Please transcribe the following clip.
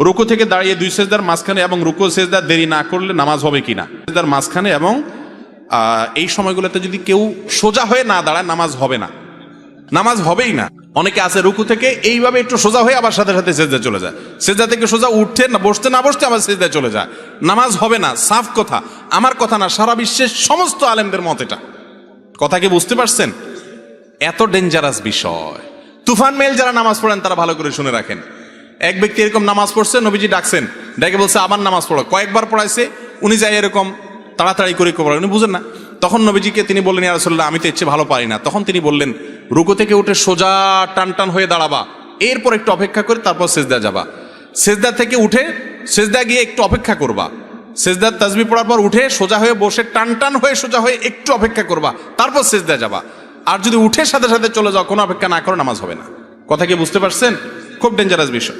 রুকু থেকে দাঁড়িয়ে দুই সেজদার মাঝখানে এবং রুকু সেজদার দেরি না করলে নামাজ হবে কিনা? সেজদার মাঝখানে এবং এই সময়গুলোতে যদি কেউ সোজা হয়ে না দাঁড়ায়, নামাজ হবে না। নামাজ হবেই না। অনেকে আছে রুকু থেকে এইভাবে একটু সোজা হয়ে আবার সাথে সাথে সেজদা চলে যায়। সেজদা থেকে সোজা উঠতে, না বসতে না বসতে আবার সেজদা চলে যায়। নামাজ হবে না, সাফ কথা। আমার কথা না, সারা বিশ্বের সমস্ত আলেমদের মত এটা। কথা কি বুঝতে পারছেন? এত ডেঞ্জারাস বিষয়। তুফান মেল যারা নামাজ পড়েন, তারা ভালো করে শুনে রাখেন। এক ব্যক্তি এরকম নামাজ পড়ছে, নবীজি ডাকছেন। ডেকে বলছে আবার নামাজ পড়ো। কয়েকবার পড়াইছে, উনি যাই এরকম তাড়াতাড়ি করে পড়ায় উনি বুঝেন না। তখন নবীজিকে তিনি বললেন ইয়ারসল্লাহ আমি তো ইচ্ছে ভালো পারি না। তখন তিনি বললেন, রুকু থেকে উঠে সোজা টান টান হয়ে দাঁড়াবা। এরপর একটু অপেক্ষা করে, তারপর সেজদা যাবা। সেজদা থেকে উঠে, সেজদা গিয়ে একটু অপেক্ষা করবা। সেজদার তাজবি পড়ার পর উঠে সোজা হয়ে বসে টান টান হয়ে সোজা হয়ে একটু অপেক্ষা করবা। তারপর সেজদা যাবা। আর যদি উঠে সাথে সাথে চলে যাও, কোনো অপেক্ষা না করো, নামাজ হবে না। কথা কি বুঝতে পারছেন? খুব ডেঞ্জারাস বিষয়।